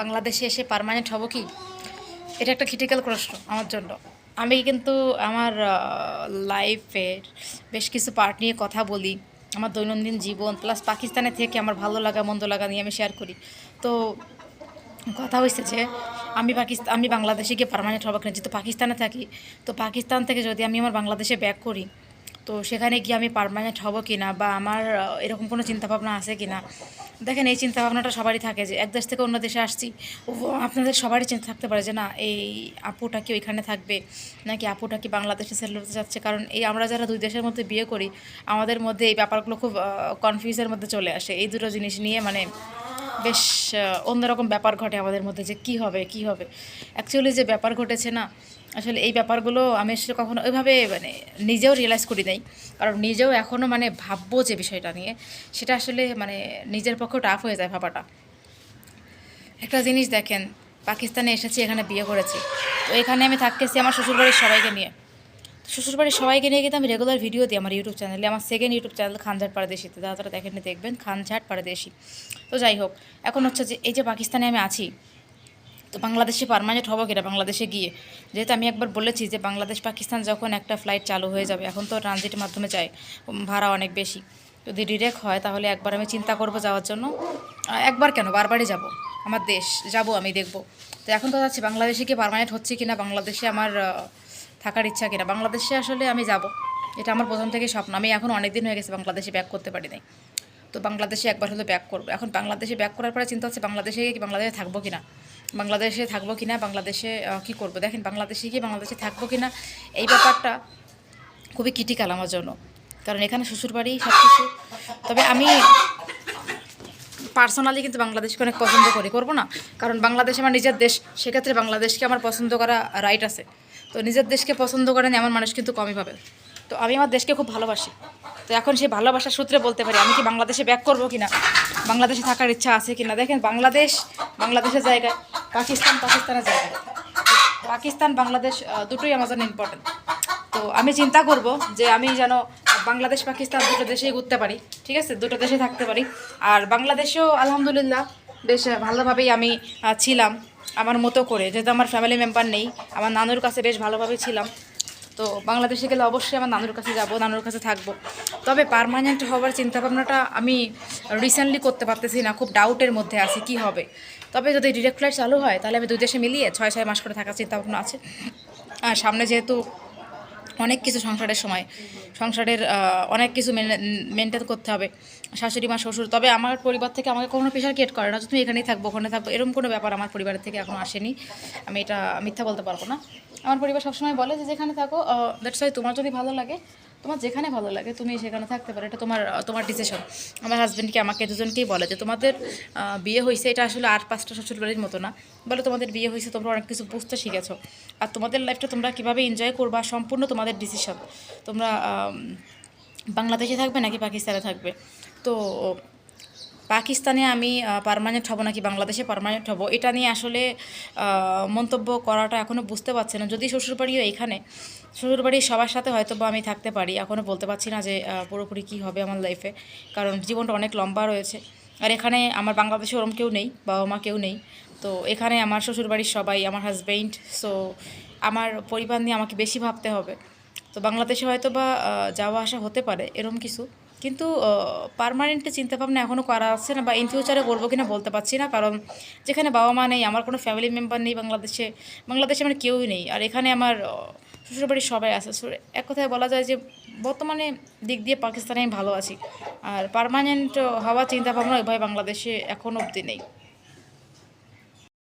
বাংলাদেশে এসে পার্মানেন্ট হব কি? এটা একটা ক্রিটিক্যাল প্রশ্ন আমার জন্য। আমি কিন্তু আমার লাইফের বেশ কিছু পার্ট নিয়ে কথা বলি। আমার দৈনন্দিন জীবন প্লাস পাকিস্তানে থেকে আমার ভালো লাগা, মন্দ লাগা নিয়ে আমি শেয়ার করি। তো কথা হয়েছে যে আমি পাকিস্তান আমি বাংলাদেশে গিয়ে পার্মানেন্ট হব কিনা? যেহেতু পাকিস্তানে থাকি, তো পাকিস্তান থেকে যদি আমি আমার বাংলাদেশে ব্যাক করি তো সেখানে গিয়ে আমি পার্মানেন্ট হব কি না বা আমার এরকম কোনো চিন্তাভাবনা আছে কি না দেখেন, এই চিন্তাভাবনাটা সবারই থাকে যে, এক দেশ থেকে অন্য দেশে আসছি আপনাদের সবারই চিন্তা থাকতে পারে যে, না, এই আপুটা কি ওইখানে থাকবে? নাকি আপুটা কি বাংলাদেশে সেটেল হতে যাচ্ছে? কারণ এই, আমরা যারা দুই দেশের মধ্যে বিয়ে করি, আমাদের মধ্যে এই ব্যাপারগুলো খুব কনফিউজের মধ্যে চলে আসে। এই দুটো জিনিস নিয়ে মানে বেশ অন্যরকম ব্যাপার ঘটে আমাদের মধ্যে যে, কি হবে কি হবে? অ্যাকচুয়ালি যে ব্যাপার ঘটেছে না আসলে এই ব্যাপারগুলো আমি আসলে কখনো ওইভাবে মানে নিজেও রিয়েলাইজ করি নাই। কারণ নিজেও এখনও মানে ভাববো যে বিষয়টা নিয়ে, সেটা আসলে মানে নিজের পক্ষেও টাফ হয়ে যায় ভাবাটা। একটা জিনিস দেখেন, পাকিস্তানে এসেছি, এখানে বিয়ে করেছি। তো এখানে আমি থাকতেছি আমার শ্বশুরবাড়ির সবাইকে নিয়ে। শ্বশুরবাড়ির সবাইকে নিয়ে কিন্তু আমি রেগুলার ভিডিও দিই আমার ইউটিউব চ্যানেলে আমার সেকেন্ড ইউটিউব চ্যানেল খানঝাট পারদেশিতে। যারা তারা দেখেন দেখবেন, খানঝাট পারদেশি। তো যাই হোক, এখন হচ্ছে যে এই যে পাকিস্তানে আমি আছি তো বাংলাদেশে পারমানেন্ট হব কিনা? বাংলাদেশে গিয়ে। যেহেতু আমি একবার বলেছি যে বাংলাদেশ পাকিস্তান যখন একটা ফ্লাইট চালু হয়ে যাবে, এখন তো ট্রানজিটের মাধ্যমে যায় ভাড়া অনেক বেশি। যদি ডিরেক্ট হয়, তাহলে একবার আমি চিন্তা করব যাওয়ার জন্য। একবার কেন? বারবারই যাব। আমার দেশ, যাব আমি, দেখব। তো এখন তো যাচ্ছি, বাংলাদেশে কি পারমানেন্ট হচ্ছে কিনা, বাংলাদেশে আমার থাকার ইচ্ছা কিনা? বাংলাদেশে আসলে আমি যাব। এটা আমার প্রথম থেকে স্বপ্ন। আমি এখন অনেক দিন হয়ে গেছে বাংলাদেশে ব্যাক করতে পারি নাই। তো বাংলাদেশে একবার হলো ব্যাক করব। এখন বাংলাদেশে ব্যাক করার পরে চিন্তা হচ্ছে বাংলাদেশে কি, বাংলাদেশে থাকব কিনা? বাংলাদেশে থাকব কিনা বাংলাদেশে আহ, কি করব? দেখেন বাংলাদেশে গিয়ে বাংলাদেশে থাকব কিনা এই ব্যাপারটা খুবই ক্রিটিক্যাল আমার জন্য। কারণ এখানে শ্বশুরবাড়ি সব কিছু তবে আমি পার্সোনালি কিন্তু বাংলাদেশকে অনেক পছন্দ করি করব না। কারণ বাংলাদেশ আমার নিজের দেশ সেক্ষেত্রে বাংলাদেশকে আমার পছন্দ করা রাইট আছে। তো নিজের দেশকে পছন্দ করেন এমন মানুষ কিন্তু কমই পাবে তো আমি আমার দেশকে খুব ভালোবাসি। তো এখন সেই ভালোবাসার সূত্রে বলতে পারি আমি কি বাংলাদেশে ব্যাক করব কিনা? বাংলাদেশে থাকার ইচ্ছা আছে কিনা? দেখেন বাংলাদেশ বাংলাদেশের জায়গায় পাকিস্তান পাকিস্তানের জায়গায় পাকিস্তান, বাংলাদেশ দুটোই আমার জন্য ইম্পর্টেন্ট তো আমি চিন্তা করব যে আমি যেন বাংলাদেশ, পাকিস্তান দুটো দেশেই ঘুরতে পারি, ঠিক আছে? দুটো দেশে থাকতে পারি। আর বাংলাদেশেও আলহামদুলিল্লাহ বেশ ভালোভাবেই আমি ছিলাম আমার মতো করে। যেহেতু আমার ফ্যামিলি মেম্বার নেই, আমার নানুর কাছে বেশ ভালোভাবে ছিলাম। তো বাংলাদেশে গেলে অবশ্যই আমার নানুর কাছে যাব, নানুর কাছে থাকব। তবে পারমানেন্ট হওয়ার চিন্তাভাবনাটা আমি রিসেন্টলি করতে পারতেছি না, খুব ডাউটের মধ্যে আছি, কি হবে? তবে যদি ডিরেক্ট ফ্লাইট চালু হয়, তাহলে আমি দুই দেশে মিলিয়ে ছয় ছয় মাস করে থাকার চিন্তাভাবনা আছে। আর সামনে যেহেতু অনেক কিছু সংসারের সময়। সংসারের অনেক কিছু মেনটেন করতে হবে। শাশুড়ি মা, শ্বশুর, তবে আমার পরিবার থেকে আমাকে কোনো প্রেশার ক্রিয়েট করে না তুমি এখানেই থাকব, ওখানে থাকব, এরকম কোনো ব্যাপার আমার পরিবারের থেকে এখন আসেনি। আমি এটা মিথ্যা বলতে পারব না। আমার পরিবার সবসময় বলে যে যেখানে থাকো দ্যাটস ওয়াই তোমার যদি ভালো লাগে তোমার যেখানে ভালো লাগে, তুমি সেখানে থাকতে পারো। এটা তোমার তোমার ডিসিশন আমার হাজব্যান্ডকে আমাকে দুজনকেই বলে যে তোমাদের বিয়ে হয়েছে, এটা আসলে আট পাঁচটা শ্বশুরবাড়ির মতো না। বলে, তোমাদের বিয়ে হয়েছে, তোমরা অনেক কিছু বুঝতে শিখেছো। আর তোমাদের লাইফটা তোমরা কীভাবে এনজয় করবা, সম্পূর্ণ তোমাদের ডিসিশন তোমরা বাংলাদেশে থাকবে নাকি পাকিস্তানে থাকবে? তো পাকিস্তানে আমি পারমানেন্ট হব নাকি বাংলাদেশে পারমানেন্ট হব, এটা নিয়ে আসলে মন্তব্য করাটা এখনও বুঝতে পারছি না। যদি শ্বশুরবাড়িও এখানে, শ্বশুরবাড়ির সবার সাথে হয়তো বা আমি থাকতে পারি এখনও বলতে পারছি না যে পুরোপুরি কী হবে আমার লাইফে কারণ জীবনটা অনেক লম্বা রয়েছে। আর এখানে আমার বাংলাদেশে ওরম কেউ নেই, বাবা মা কেউ নেই, তো এখানে আমার শ্বশুরবাড়ির সবাই, আমার হাজবেন্ড সো আমার পরিবার নিয়ে আমাকে বেশি ভাবতে হবে। তো বাংলাদেশে হয়তো বা যাওয়া আসা হতে পারে এরকম কিছু। কিন্তু পারমানেন্টে চিন্তাভাবনা এখনও করা আছে না বা ইন ফিউচারে করব কিনা বলতে পারছি না। কারণ যেখানে বাবা মা নেই, আমার কোনো ফ্যামিলি মেম্বার নেই বাংলাদেশে বাংলাদেশে আমার কেউই নেই। আর এখানে আমার শ্বশুরবাড়ির সবাই আছে। এক কথায় বলা যায় যে, বর্তমানে দিক দিয়ে পাকিস্তানে আমি ভালো আছি। আর পারমানেন্ট হওয়া চিন্তাভাবনা ওইভাবে বাংলাদেশে এখন অবধি নেই।